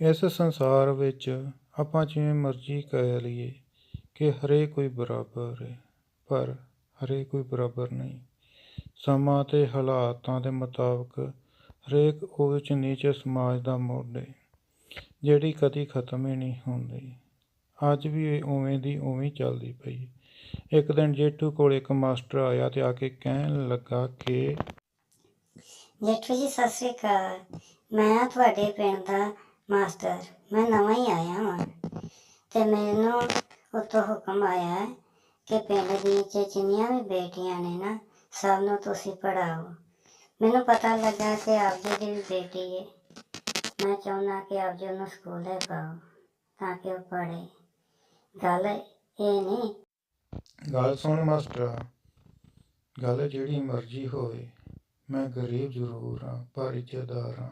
ਇਸ ਸੰਸਾਰ ਵਿੱਚ ਆਪਾਂ ਜਿਵੇਂ ਮਰਜ਼ੀ ਕਹਿ ਲਈਏ ਕਿ ਹਰੇਕ ਕੋਈ ਬਰਾਬਰ ਹੈ, ਪਰ ਹਰੇਕ ਕੋਈ ਬਰਾਬਰ ਨਹੀਂ। ਸਮਾਂ ਤੇ ਹਾਲਾਤਾਂ ਦੇ ਮੁਤਾਬਕ ਹਰੇਕ ਉੱਚ ਨੀਚ ਸਮਾਜ ਦਾ ਮੁੱਢ ਹੈ, ਜਿਹੜੀ ਕਦੀ ਖਤਮ ਹੀ ਨਹੀਂ ਹੁੰਦੀ। ਅੱਜ ਵੀ ਇਹ ਉਵੇਂ ਦੀ ਉਵੇਂ ਚੱਲਦੀ ਪਈ ਇੱਕ ਦਿਨ ਜੇਠੂ ਕੋਲ ਇੱਕ ਮਾਸਟਰ ਆਇਆ ਤੇ ਆ ਕੇ ਕਹਿਣ ਲੱਗਾ ਕਿ, ਜੇਠੂ ਜੀ, ਸਤਿ ਸ੍ਰੀ ਅਕਾਲ। ਮੈਂ ਤੁਹਾਡੇ ਪਿੰਡ ਦਾ ਮਾਸਟਰ, ਮੈਂ ਨਵਾਂ ਹੀ ਆਇਆ ਹਾਂ ਤੇ ਮੈਨੂੰ ਉੱਤੋਂ ਹੁਕਮ ਆਇਆ ਹੈ ਕਿ ਪਿੰਡ ਦੀ ਚ ਜਿੰਨੀਆਂ ਵੀ ਬੇਟੀਆਂ ਨੇ ਨਾ, ਸਭ ਨੂੰ ਤੁਸੀਂ ਪੜਾਓ ਮੈਨੂੰ ਪਤਾ ਲੱਗਾ ਕਿ ਆਪ ਜੀ ਦੀ ਵੀ ਬੇਟੀ ਹੈ ਮੈਂ ਚਾਹੁੰਦਾ ਕਿ ਆਪ ਜੀ ਉਹਨੂੰ ਸਕੂਲੇ ਪਾਓ, ਤਾਂ ਕਿ ਉਹ ਪੜ੍ਹੇ। ਗੱਲ ਇਹ ਨਹੀਂ। ਗੱਲ ਸੁਣ ਮਾਸਟਰਾ, ਗੱਲ ਜਿਹੜੀ ਮਰਜ਼ੀ ਹੋਵੇ, ਮੈਂ ਗਰੀਬ ਜ਼ਰੂਰ ਹਾਂ ਪਰ ਇੱਜ਼ਤਦਾਰ ਹਾਂ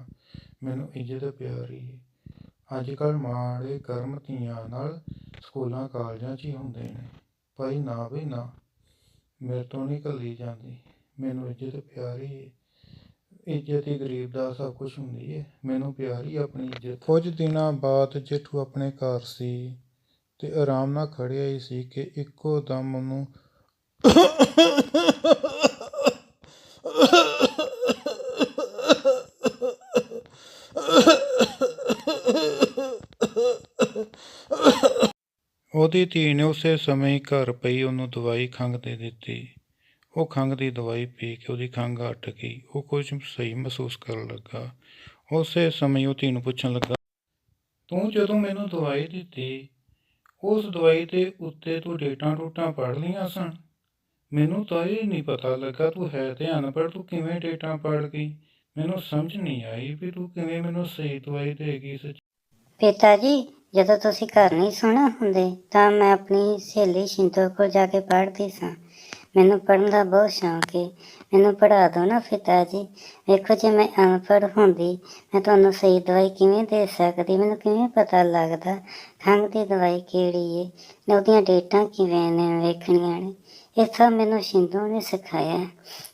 ਮੈਨੂੰ ਇੱਜ਼ਤ ਪਿਆਰੀ ਹੈ ਅੱਜ ਕੱਲ੍ਹ ਮਾੜੇ ਕਰਮ ਧੀਆਂ ਨਾਲ ਸਕੂਲਾਂ, ਕਾਲਜਾਂ 'ਚ ਹੀ ਹੁੰਦੇ ਨੇ। ਭਾਈ ਨਾ ਵੀ ਨਾ, ਮੇਰੇ ਤੋਂ ਨਹੀਂ ਕੱਲੀ ਜਾਂਦੀ। ਮੈਨੂੰ ਇੱਜ਼ਤ ਪਿਆਰੀ ਹੈ। ਇੱਜ਼ਤ ਹੀ ਗਰੀਬ ਦਾ ਸਭ ਕੁਝ ਹੁੰਦੀ ਹੈ। ਮੈਨੂੰ ਪਿਆਰੀ ਆਪਣੀ ਇੱਜ਼ਤ। ਕੁਝ ਦਿਨਾਂ ਬਾਅਦ ਜੇਠੂ ਆਪਣੇ ਘਰ ਸੀ ਤੇ ਆਰਾਮ ਨਾਲ ਖੜਿਆ ਹੀ ਸੀ ਕਿ ਇੱਕੋ ਦਮ ਉਹਨੂੰ ਉਹਦੀ ਧੀ ਨੇ ਉਸੇ ਸਮੇਂ ਹੀ ਘਰ ਪਈ, ਉਹਨੂੰ ਦਵਾਈ ਖੰਘ ਦੇ ਦਿੱਤੀ। ਉਹ ਖੰਘ ਦੀ ਦਵਾਈ ਪੀ ਕੇ ਉਹਦੀ ਖੰਘ ਹਟ ਗਈ। ਉਹ ਕੁਝ ਸਹੀ ਮਹਿਸੂਸ ਕਰਨ ਲੱਗਾ। ਉਸੇ ਸਮੇਂ ਉਹ ਧੀ ਨੂੰ ਪੁੱਛਣ ਲੱਗਾ, ਤੂੰ ਜਦੋਂ ਮੈਨੂੰ ਦਵਾਈ ਦਿੱਤੀ, ਉਸ ਦਵਾਈ ਦੇ ਉੱਤੇ ਤੂੰ ਡੇਟਾਂ ਡੂਟਾਂ ਪੜ੍ਹ ਲਈਆਂ ਸਨ? ਮੈਨੂੰ ਤਾਂ ਇਹ ਨਹੀਂ ਪਤਾ ਲੱਗਾ ਤੂੰ ਹੈ ਤੇ ਪਰ ਤੂੰ ਕਿਵੇਂ ਡੇਟਾਂ ਪੜ੍ਹ ਗਈ? ਮੈਨੂੰ ਸਮਝ ਨਹੀਂ ਆਈ ਵੀ ਤੂੰ ਕਿਵੇਂ ਮੈਨੂੰ ਸਹੀ ਦਵਾਈ ਦੇਗੀ ਸੱਚ ਪਿਤਾ ਜੀ, ਜਦੋਂ ਤੁਸੀਂ ਘਰ ਨਹੀਂ ਸੋਣਾ ਹੁੰਦੇ, ਤਾਂ ਮੈਂ ਆਪਣੀ ਸਹੇਲੀ ਸ਼ਿੰਤੋ ਕੋਲ ਜਾ ਕੇ ਪੜ੍ਹਦੀ ਸਾਂ। ਮੈਨੂੰ ਪੜ੍ਹਨ ਦਾ ਬਹੁਤ ਸ਼ੌਂਕ ਹੈ ਮੈਨੂੰ ਪੜ੍ਹਾ ਦਿਓ ਨਾ ਪਿਤਾ ਜੀ। ਵੇਖੋ ਜੇ ਮੈਂ ਅਨਪੜ੍ਹ ਹੁੰਦੀ, ਮੈਂ ਤੁਹਾਨੂੰ ਸਹੀ ਦਵਾਈ ਕਿਵੇਂ ਦੇ ਸਕਦੀ? ਮੈਨੂੰ ਕਿਵੇਂ ਪਤਾ ਲੱਗਦਾ ਖੰਘ ਦੀ ਦਵਾਈ ਕਿਹੜੀ ਹੈ ਉਹਦੀਆਂ ਡੇਟਾਂ ਕਿਵੇਂ ਨੇ ਵੇਖਣੀਆਂ ਨੇ? ਇਹ ਸਭ ਮੈਨੂੰ ਸ਼ਿੰਦੋ ਨੇ ਸਿਖਾਇਆ।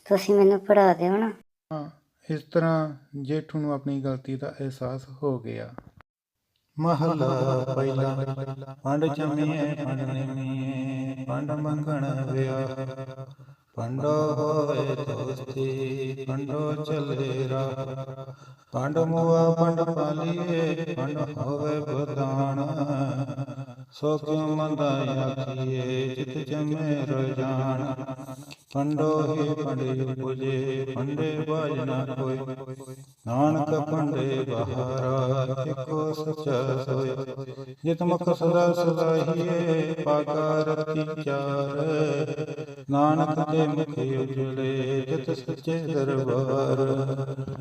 ਤੁਸੀਂ ਮੈਨੂੰ ਪੜ੍ਹਾ ਦਿਓ ਨਾ। ਹਾਂ, ਇਸ ਤਰ੍ਹਾਂ ਜੇਠੂ ਨੂੰ ਆਪਣੀ ਗਲਤੀ ਦਾ ਅਹਿਸਾਸ ਹੋ ਗਿਆ। ਮਹੱਲਾ ਪਹਿਲਾ। ਪੰਡ ਚਮੀਏ, ਪੰਡ ਨਿਮੀਏ, ਪੰਡ ਮੰਗਣ ਵਿਆ। ਪੰਡੋ ਹੋਏ ਦੋਸਤੀ ਪੰਡੋ ਚਲੇ ਰਾ ਪੰਡ ਮੁਆ, ਪੰਡ ਪਾਲੀਏ, ਪੰਡ ਹੋਵੇ ਪ੍ਰਦਾਨ ਸੋ ਕਿਉ ਮੰਦਾ ਆਖੀਏ ਜਿਤ ਜਮੇ ਰਜਾਨ ਪੰਡੋ ਹੀ ਪੰਡੇ ਪੁਜੇ, ਪੰਡੇ ਬਾਜਨਾ ਕੋਈ ਨਾਨਕ ਪੰਡੇ ਬਹਾਰਾ ਇੱਕੋ ਸੱਚਾ ਸੋਇ ਜਿਤ ਮੁਖ ਸਦਾ ਸਲਾਹੀਏ ਪਾਗਾ ਰਤੀ ਚਾਰ। ਨਾਨਕ ਦੇ ਮੁਖ ਉਜਲੇ, ਜਿਤ ਸੱਚੇ ਦਰਬਾਰ।